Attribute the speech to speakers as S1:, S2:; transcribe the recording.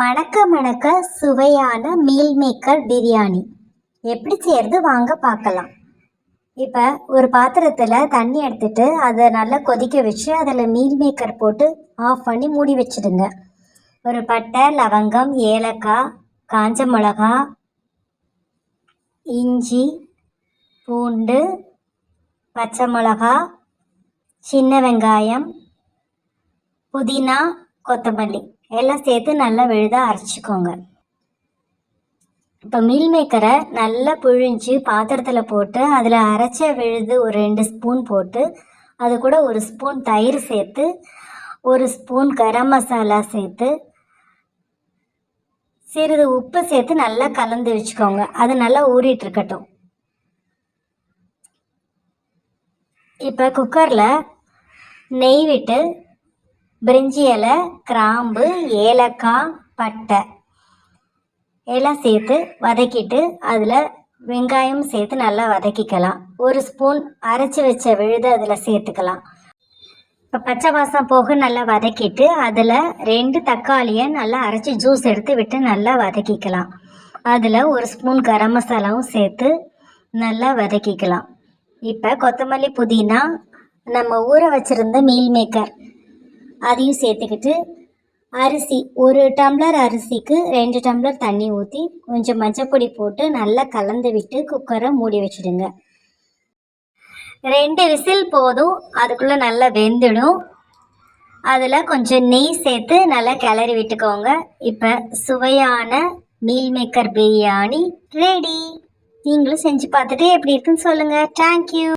S1: மணக்க மணக்க சுவையான மீல் மேக்கர் பிரியாணி எப்படி செய்கிறது வாங்க பார்க்கலாம். இப்போ ஒரு பாத்திரத்தில் தண்ணி எடுத்துட்டு அதை நல்லா கொதிக்க வச்சு அதில் மீல் மேக்கர் போட்டு ஆஃப் பண்ணி மூடி வச்சிடுங்க. ஒரு பட்டை லவங்கம் ஏலக்காய் காஞ்ச மிளகா இஞ்சி பூண்டு பச்சை மிளகா சின்ன வெங்காயம் புதினா கொத்தமல்லி. எல்லாம் சேர்த்து நல்லா விழுதாக அரைச்சிக்கோங்க. இப்போ மீல் மேக்கரை நல்லா புழிஞ்சு பாத்திரத்தில் போட்டு அதில் அரைச்ச விழுது ஒரு ரெண்டு ஸ்பூன் போட்டு அது கூட ஒரு ஸ்பூன் தயிர் சேர்த்து ஒரு ஸ்பூன் கரம் மசாலா சேர்த்து சிறிது உப்பு சேர்த்து நல்லா கலந்து வச்சுக்கோங்க. அது நல்லா ஊறிட்டு இருக்கட்டும். இப்போ குக்கரில் நெய் விட்டு பிரிஞ்சி இலை கிராம்பு ஏலக்காய் பட்டை. எல்லாம் சேர்த்து வதக்கிட்டு அதில் வெங்காயம் சேர்த்து நல்லா வதக்கிக்கலாம். ஒரு ஸ்பூன் அரைச்சி வச்ச விழுது அதில் சேர்த்துக்கலாம். இப்போ பச்சை வாசம் போக நல்லா வதக்கிட்டு அதில் ரெண்டு தக்காளியை நல்லா அரைச்சி ஜூஸ் எடுத்து விட்டு நல்லா வதக்கிக்கலாம். அதில் ஒரு ஸ்பூன் கரம் மசாலாவும் சேர்த்து நல்லா வதக்கிக்கலாம். இப்போ கொத்தமல்லி புதினா நம்ம ஊற வச்சுருந்த மீல் மேக்கர் அதையும் சேர்த்துக்கிட்டு அரிசி ஒரு டம்ளர் அரிசிக்கு ரெண்டு டம்ளர் தண்ணி ஊற்றி கொஞ்சம் மஞ்சப்பொடி போட்டு நல்லா கலந்து விட்டு குக்கரை மூடி வச்சுடுங்க. ரெண்டு விசில் போதும் அதுக்குள்ளே நல்லா வெந்துடும். அதில் கொஞ்சம் நெய் சேர்த்து நல்லா கிளறி விட்டுக்கோங்க. இப்போ சுவையான மீல் மேக்கர் பிரியாணி ரெடி நீங்களும் செஞ்சு பார்த்துட்டு எப்படி இருக்குன்னு சொல்லுங்கள் தேங்க்யூ